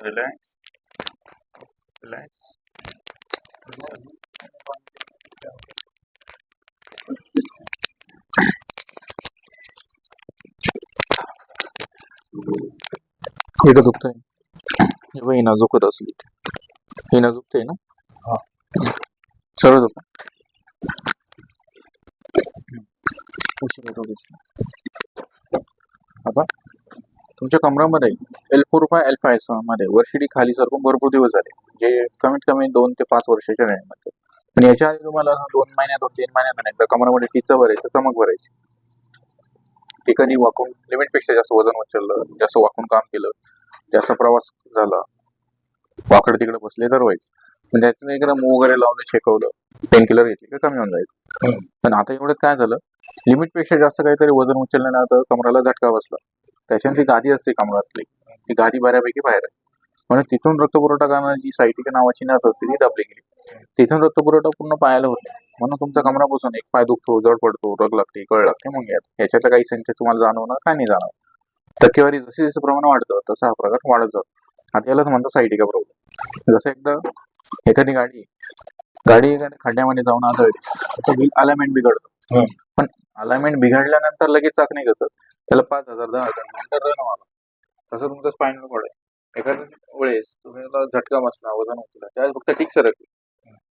Relax relax इथं दुखतंय हे बघ, हिना दुखत असली हिना दुखतंय ना हा. सरळ झोपा उशीर होतो दिसला. आता तुमच्या कमरामध्ये एल फोर फाय एल फायमध्ये. वर्षिडी खाली सरकून भरपूर दिवस झाले. जे कमीत कमी दोन ते पाच वर्षाच्या वेळेमध्ये. पण याच्या आधी तुम्हाला दोन महिन्यात तीन महिन्यात एकदा कमरामध्ये टिचा भरायचं चमक भरायची. ठिकाणी वाकून लिमिटपेक्षा जास्त वजन उचललं जास्त वाकून काम केलं जास्त प्रवास झाला. वाकड तिकडे बसले तर व्हायचं. पण त्यातून एकदा मूव वगैरे लावलं शेकवलं पेन किलर घेतली का कमी होऊन जाईल पण आता एवढ्यात काय झालं? लिमिटपेक्षा जास्त काहीतरी वजन उचलल्यानंतर कमराला झटका बसला. त्याच्याने ती गादी असते कमरातली ती गादी बऱ्यापैकी बाहेर आहे. म्हणून तिथून रक्तपुरवठा करणारी जी सायटिका नावाची नस असते ती दाबली गेली. तिथून रक्तपुरवठा पूर्ण पायाला होतो. म्हणून तुमचा कमरापासून एक पाय दुखतो जड पडतो रग लागते कळ लागते मग यात. काही संख्या तुम्हाला जाणवणार काय नाही जाणवत टक्केवारी जशी जसं प्रमाण वाढतं तसा हा प्रकार वाढत जातो. आता यालाच म्हणतात सायटिका प्रॉब्लेम. जसं एकदा एखादी गाडी गाडी एखाद्या खड्ड्यामध्ये जाऊन आदळली तर बिल अलायमेंट बिघडतं. हो. पण अलाइनमेंट बिघडल्यानंतर लगेच चाक नाही कसं त्याला पाच हजार दहा हजार नंतर रन व्हावं तसं तुमचं स्पायनल कॉड आहे. एखाद्या वेळेस तुम्हाला झटका बसला वजन उचला त्यावेळेस फक्त ठीक सरकली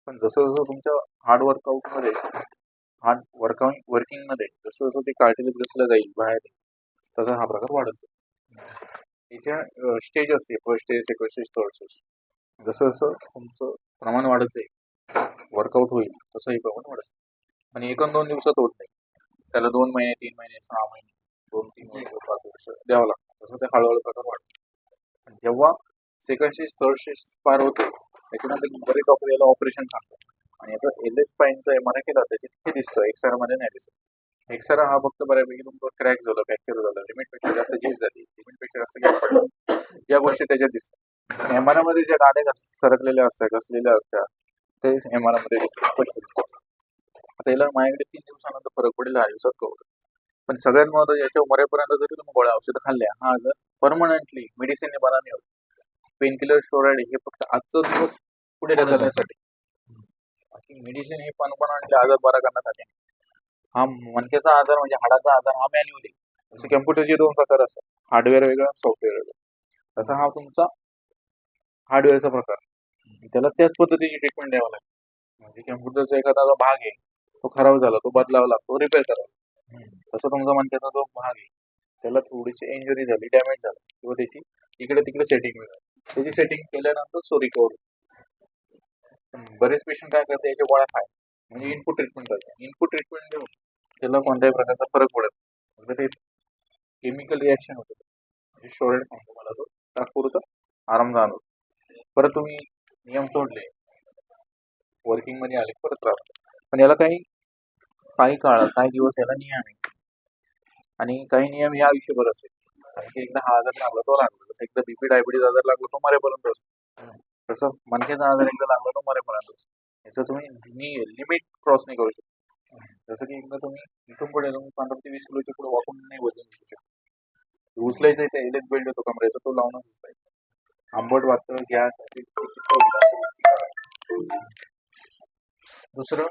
पण जसं जसं तुमच्या हार्ड वर्कआउटमध्ये हार्ड वर्कआउट वर्किंगमध्ये जसं जसं ते कार्टिलेज घसलं जाईल बाहेर तसा हा प्रकार वाढत जाईल. त्याच्या स्टेज असते first stage second stage third stage जसं जसं तुमचं प्रमाण वाढत जाईल वर्कआउट होईल तसं हे प्रमाण वाढत जाईल. आणि एक दोन दिवसात होत नाही. त्याला दोन महिने तीन महिने सहा महिने दोन तीन वर्ष पाच वर्ष द्यावं लागतं. तसं ते हळूहळू प्रकार वाढतो आणि जेव्हा सेकंड स्टेज थर्ड स्टेज पार होतो त्याच्यानंतर बरेच डॉक्टर याला ऑपरेशन सांगतात. आणि याचं एल एस पाईनचा एम आर आय केला त्याच्यात हे दिसतं. एक्सआरमध्ये नाही दिसत. एक्सरा हा फक्त बऱ्यापैकी तुमचं क्रॅक झालं फ्रॅक्चर झालं लिमिटपेक्षा जास्त झीज झाली लिमिटपेक्षा जास्त गॅप पडला. या गोष्टी त्याच्यात दिसतात. एम आर आयमध्ये ज्या गाड्या सरकलेल्या असतात घसलेल्या असतात ते एम आर आयमध्ये दिसतात. आता याला माझ्याकडे तीन दिवसानंतर फरक पडेल दहा दिवसात पण सगळ्यात महत्वाचं याच्या मरेपर्यंत जरी तुम्ही गोळ्या औषधं खाल्ल्या हा आजार परमनंटली मेडिसिनने बरा नाही होत. पेन किलर स्टोराईड हे फक्त आजचा दिवस पुढे ढकलण्यासाठी. बाकी मेडिसिन हे परमनंटली आजार बरा करण्यासाठी. हा मणक्याचा आजार म्हणजे हाडाचा आजार हा मॅन्युअली जसे कम्प्युटरचे दोन प्रकार असतात. हार्डवेअर वेगळं सॉफ्टवेअर वेगळं. तसा हा तुमचा हार्डवेअरचा प्रकार. त्याला त्याच पद्धतीची ट्रीटमेंट द्यावं लागते म्हणजे कम्प्युटरचा एखादा भाग आहे तो खराब झाला तो बदलावा लागतो रिपेअर करावा तसं तुमचा मणक्याचा जो भाग आहे त्याला थोडीशी इंजुरी झाली डॅमेज झाला किंवा त्याची इकडे तिकडे सेटिंग मिळाली त्याची सेटिंग केल्यानंतर तो रिकवर बरेच पेशंट काय करतात याच्या गोळ्या खाय म्हणजे इनपुट ट्रीटमेंट करतात. इनपुट ट्रीटमेंट देऊन त्याला कोणत्याही प्रकारचा फरक पडत. फक्त ते केमिकल रिॲक्शन होतं. म्हणजे स्टोरेड फॉर्म तुम्हाला तो तात्पुरता आराम जाणवतो. परत तुम्ही नियम तोडले. वर्किंगमध्ये आले परत त्रास पण याला काही काही काळ काही दिवस याला नियम आहे आणि काही नियम हे आयुष्यभर असेल. कारण की एकदा हा आजार लागला तो लागला. जसं एकदा बीपी डायबिटीज आजार लागला तो मरेपर्यंत असतो तसं मनकेचा आजार एकदा लागला तो मरेपर्यंत असतो याचं तुम्ही लिमिट क्रॉस नाही करू शकता. जसं की एकदा तुम्ही इथून पुढे तुम्ही पंधरा ते वीस किलोच्या पुढे वाकून नाही वजन घेऊ शकता. उचलायचं आहे एल एस बेल्ट येतो कमरेचा तो लावून उचलायचा. आंबट वाटतं गॅस दुसरं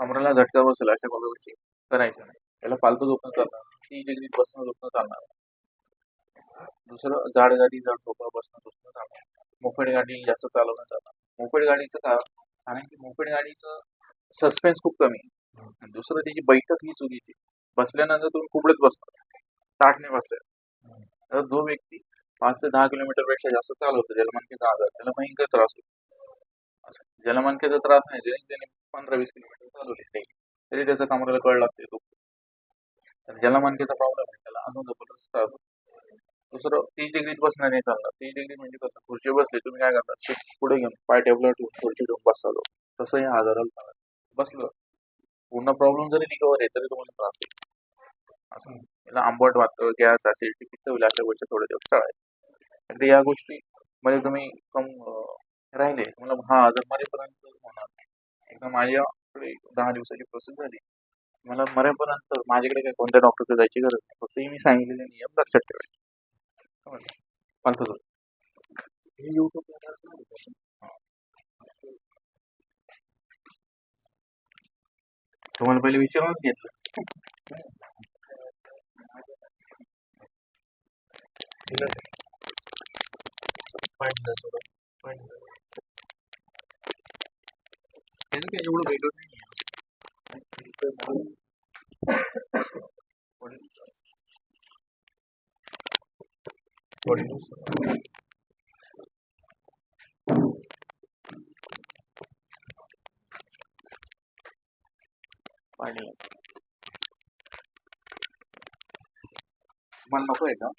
कमराला झटका बसेल अशा काही गोष्टी करायच्या नाही. त्याला पालतो झोपणं चालणार ती डिग्रीत बसणं झोपणं चालणार. दुसरं जाड गाडी जाड झोपा बसणं झोपणं चालणार. मोपेड गाडी जास्त चालवणं चालणार. मोपेड गाडीचं का? कारण की मोपेड गाडीचं सस्पेन्स खूप कमी आहे. दुसरं त्याची बैठक ही चुकीची बसल्यानंतर तुम्ही कुबडत बसणार ताट नाही तर जो व्यक्ती पाच ते दहा किलोमीटरपेक्षा जास्त चालवतो. ज्याला दहा हजार. त्याला भयंकर त्रास होतो. असं ज्याला त्रास नाही जरी त्याने पंधरा वीस किलोमीटर चालू काही तरी त्याचा कमरेला कळ लागते तो. तर ज्याला प्रॉब्लेम आहे त्याला अजून जबरदस्त त्रास होतो दुसरं तीस डिग्रीत बसणं नाही चालणार. तीस डिग्री म्हणजे कसं खुर्ची बसली तुम्ही काय करता सीट पुढे घेऊन पाय टेबलवर ठेवून खुर्ची ठेवून बसता तसं या आजाराला त्रास बसलं पूर्ण प्रॉब्लेम जरी रिकवर आहे तरी तुम्हाला त्रास होईल. असं याला आंबट वाटतं गॅस ऍसिडिटी पित्त होईल अशा गोष्टी थोडे दिवस टाळायच्या. एकदा या गोष्टी म्हणजे तुम्ही कम राहिले. तुम्हाला हा आजार मरेपर्यंत होणार नाही. एकदा माझ्याकडे दहा दिवसाची प्रोसेस झाली. मला मरेपर्यंत माझ्याकडे काय कोणत्या डॉक्टरकडे जायची गरज नाही. फक्त मी सांगितलेले नियम लक्षात ठेवायचे. हे तुम्हाला पहिले विचारूनच घेतलं. पाहिलं थोडं एवढं वेगळं नाही पाणी. मला नको आहे का?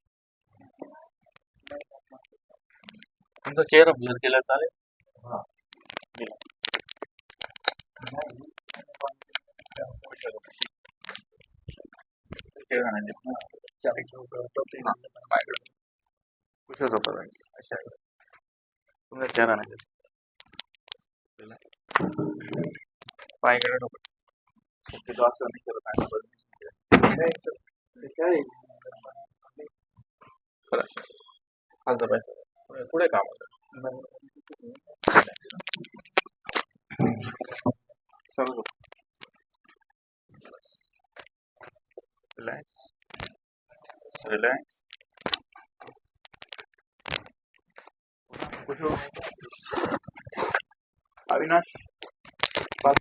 तुमचा चेहरा ब्लर केला चालेल. चेहरा आणायचे दिसत ना. हा, माझ्याकडे. कुठं झोपत आहे? नको तो असं नाही करत पुढे- पुढे काम होतं सर्व रिलॅक्स कुठं अविनाश बस.